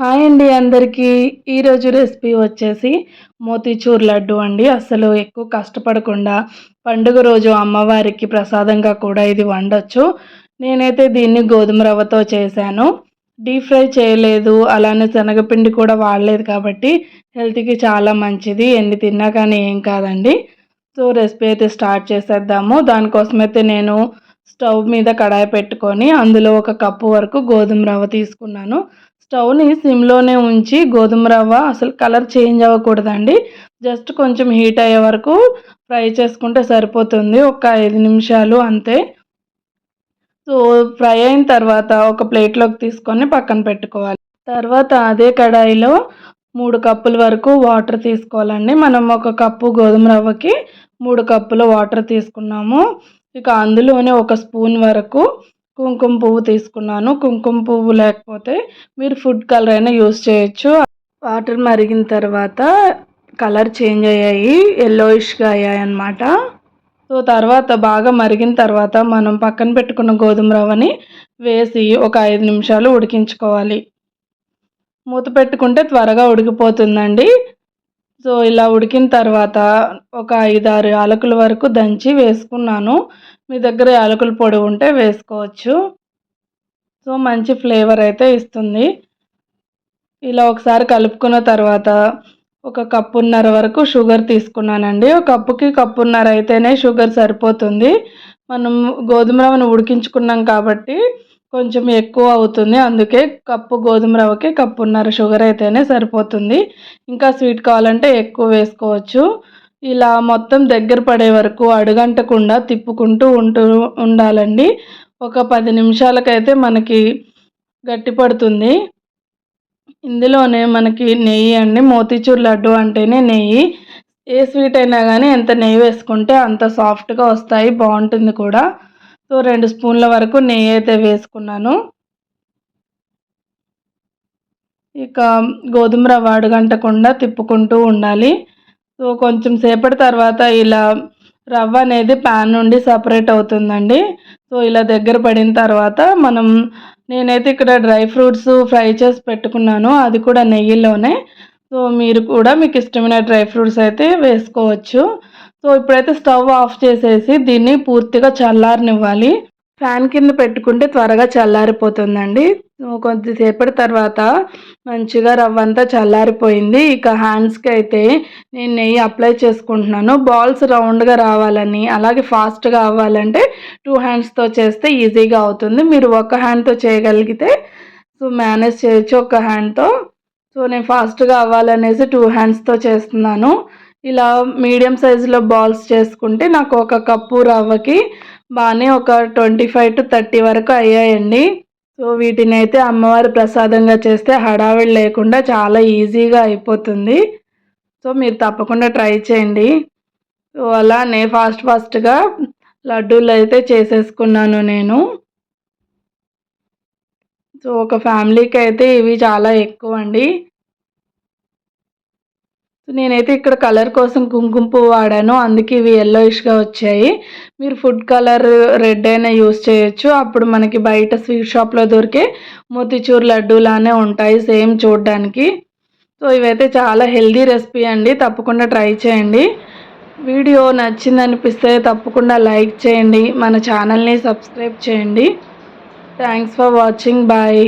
Hi అండి అందరికీ. ఈరోజు రెసిపీ వచ్చేసి మోతీచూర్ లడ్డు అండి. అసలు ఎక్కువ కష్టపడకుండా పండుగ రోజు అమ్మవారికి ప్రసాదంగా కూడా ఇది వండొచ్చు. నేనైతే దీన్ని గోధుమ రవ్వతో చేశాను. డీప్ ఫ్రై చేయలేదు. అలానే శనగపిండి కూడా వాడలేదు కాబట్టి హెల్త్కి చాలా మంచిది. ఎన్ని తిన్నా కానీ ఏం కాదండి. సో రెసిపీ అయితే స్టార్ట్ చేసేద్దాము. దానికోసమైతే నేను స్టవ్ మీద కడాయి పెట్టుకొని అందులో ఒక కప్పు వరకు గోధుమ రవ్వ తీసుకున్నాను. స్టవ్ని సిమ్లోనే ఉంచి గోధుమ రవ్వ అసలు కలర్ చేంజ్ అవ్వకూడదండి. జస్ట్ కొంచెం హీట్ అయ్యే వరకు ఫ్రై చేసుకుంటే సరిపోతుంది. ఒక ఐదు నిమిషాలు అంతే. సో ఫ్రై అయిన తర్వాత ఒక ప్లేట్లోకి తీసుకొని పక్కన పెట్టుకోవాలి. తర్వాత అదే కడాయిలో మూడు కప్పుల వరకు వాటర్ తీసుకోవాలండి. మనం ఒక కప్పు గోధుమ రవ్వకి మూడు కప్పుల వాటర్ తీసుకున్నాము. ఇక అందులోనే ఒక స్పూన్ వరకు కుంకుమ పువ్వు తీసుకున్నాను. కుంకుమ పువ్వు లేకపోతే మీరు ఫుడ్ కలర్ అయినా యూస్ చేయొచ్చు. వాటర్ మరిగిన తర్వాత కలర్ చేంజ్ అయ్యాయి. ఎల్లోయిష్గా అయ్యాయి అన్నమాట సో తర్వాత బాగా మరిగిన తర్వాత మనం పక్కన పెట్టుకున్న గోధుమ రవ్వని వేసి ఒక ఐదు నిమిషాలు ఉడికించుకోవాలి. మూత పెట్టుకుంటే త్వరగా ఉడికిపోతుందండి. సో ఇలా ఉడికిన తర్వాత ఒక ఐదారు ఆలకుల వరకు దంచి వేసుకున్నాను. మీ దగ్గర యాలకుల పొడి ఉంటే వేసుకోవచ్చు. సో మంచి ఫ్లేవర్ అయితే ఇస్తుంది. ఇలా ఒకసారి కలుపుకున్న తర్వాత ఒక కప్పున్నర వరకు షుగర్ తీసుకున్నానండి. ఒక కప్పుకి కప్పున్నర అయితేనే షుగర్ సరిపోతుంది. మనం గోధుమ రవ్వను ఉడికించుకున్నాం కాబట్టి కొంచెం ఎక్కువ అవుతుంది. అందుకే కప్పు గోధుమ రవ్వకి కప్పున్నర షుగర్ అయితేనే సరిపోతుంది. ఇంకా స్వీట్ కావాలంటే ఎక్కువ వేసుకోవచ్చు. ఇలా మొత్తం దగ్గర పడే వరకు అడుగంటకుండా తిప్పుకుంటూ ఉంటూ ఉండాలండి. ఒక పది నిమిషాలకైతే మనకి గట్టి పడుతుంది. ఇందులోనే మనకి నెయ్యి అండి. మోతీచూర్ లడ్డు అంటేనే నెయ్యి. ఏ స్వీట్ అయినా కానీ ఎంత నెయ్యి వేసుకుంటే అంత సాఫ్ట్గా వస్తాయి. బాగుంటుంది కూడా. సో రెండు స్పూన్ల వరకు నెయ్యి అయితే వేసుకున్నాను. ఇక గోధుమ రవ్వ అడుగంటకుండా తిప్పుకుంటూ ఉండాలి. సో కొంచెం సేపటి తర్వాత ఇలా రవ్వ అనేది ప్యాన్ నుండి సపరేట్ అవుతుందండి. సో ఇలా దగ్గర పడిన తర్వాత మనం నేనైతే ఇక్కడ డ్రై ఫ్రూట్స్ ఫ్రై చేసి పెట్టుకున్నాను. అది కూడా నెయ్యిలోనే. సో మీరు కూడా మీకు ఇష్టమైన డ్రై ఫ్రూట్స్ అయితే వేసుకోవచ్చు. సో ఇప్పుడైతే స్టవ్ ఆఫ్ చేసేసి దీన్ని పూర్తిగా చల్లారనివ్వాలి. ఫ్యాన్ కింద పెట్టుకుంటే త్వరగా చల్లారిపోతుందండి. కొద్దిసేపటి తర్వాత మంచిగా రవ్వ అంతా చల్లారిపోయింది. ఇక హ్యాండ్స్కి అయితే నేను నెయ్యి అప్లై చేసుకుంటున్నాను. బాల్స్ రౌండ్గా రావాలని అలాగే ఫాస్ట్గా అవ్వాలంటే టూ హ్యాండ్స్తో చేస్తే ఈజీగా అవుతుంది. మీరు ఒక హ్యాండ్తో చేయగలిగితే సో మేనేజ్ చేయొచ్చు ఒక హ్యాండ్తో సో నేను ఫాస్ట్గా అవ్వాలనేసి టూ హ్యాండ్స్తో చేస్తున్నాను. ఇలా మీడియం సైజులో బాల్స్ చేసుకుంటే నాకు ఒక కప్పు రవ్వకి బాగానే ఒక ట్వంటీ ఫైవ్ టు థర్టీ వరకు అయ్యాయండి. సో వీటిని అయితే అమ్మవారి ప్రసాదంగా చేస్తే హడావిడి లేకుండా చాలా ఈజీగా అయిపోతుంది. సో మీరు తప్పకుండా ట్రై చేయండి. సో అలానే ఫాస్ట్ ఫాస్ట్గా లడ్డూలు అయితే చేసేసుకున్నాను నేను. సో ఒక ఫ్యామిలీకి అయితే ఇవి చాలా ఎక్కువ అండి నేనైతే ఇక్కడ కలర్ కోసం కుంకుమ పువ్వు వాడాను. అందుకే ఇవి ఎల్లోయిష్గా వచ్చాయి. మీరు ఫుడ్ కలర్ రెడ్ అయినా యూస్ చేయొచ్చు. అప్పుడు మనకి బయట స్వీట్ షాప్లో దొరికే మోతిచూర్ లడ్డూలానే ఉంటాయి. సేమ్ చూడడానికి. సో ఇవైతే చాలా హెల్దీ రెసిపీ అండి. తప్పకుండా ట్రై చేయండి. వీడియో నచ్చిందనిపిస్తే తప్పకుండా లైక్ చేయండి. మన ఛానల్ని సబ్స్క్రైబ్ చేయండి. Thanks for watching bye